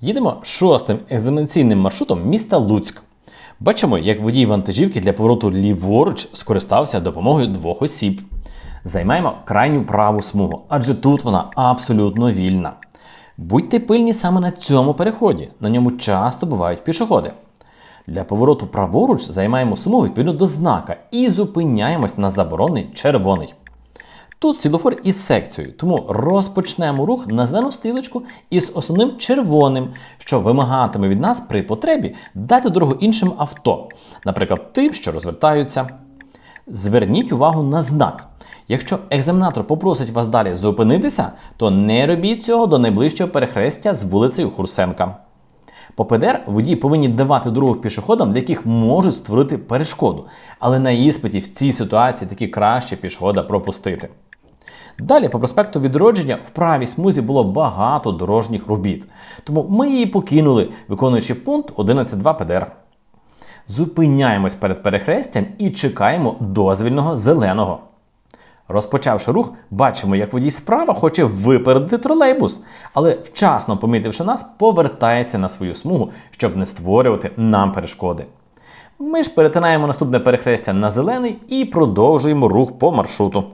Їдемо шостим екзаменаційним маршрутом міста Луцьк. Бачимо, як водій вантажівки для повороту ліворуч скористався допомогою двох осіб. Займаємо крайню праву смугу, адже тут вона абсолютно вільна. Будьте пильні саме на цьому переході. На ньому часто бувають пішоходи. Для повороту праворуч займаємо смугу відповідно до знака і зупиняємось на заборонений червоний. Тут світлофор із секцією, тому розпочнемо рух на зелену стрілочку із основним червоним, що вимагатиме від нас при потребі дати дорогу іншим авто, наприклад, тим, що розвертаються. Зверніть увагу на знак. Якщо екзаменатор попросить вас далі зупинитися, то не робіть цього до найближчого перехрестя з вулицею Хурсенка. По ПДР водії повинні давати дорогу пішоходам, для яких можуть створити перешкоду. Але на іспиті в цій ситуації таки краще пішохода пропустити. Далі по проспекту відродження в правій смузі було багато дорожніх робіт, тому ми її покинули, виконуючи пункт 11.2 ПДР. Зупиняємось перед перехрестям і чекаємо дозвільного зеленого. Розпочавши рух, бачимо, як водій справа хоче випередити тролейбус, але вчасно помітивши нас, повертається на свою смугу, щоб не створювати нам перешкоди. Ми ж перетинаємо наступне перехрестя на зелений і продовжуємо рух по маршруту.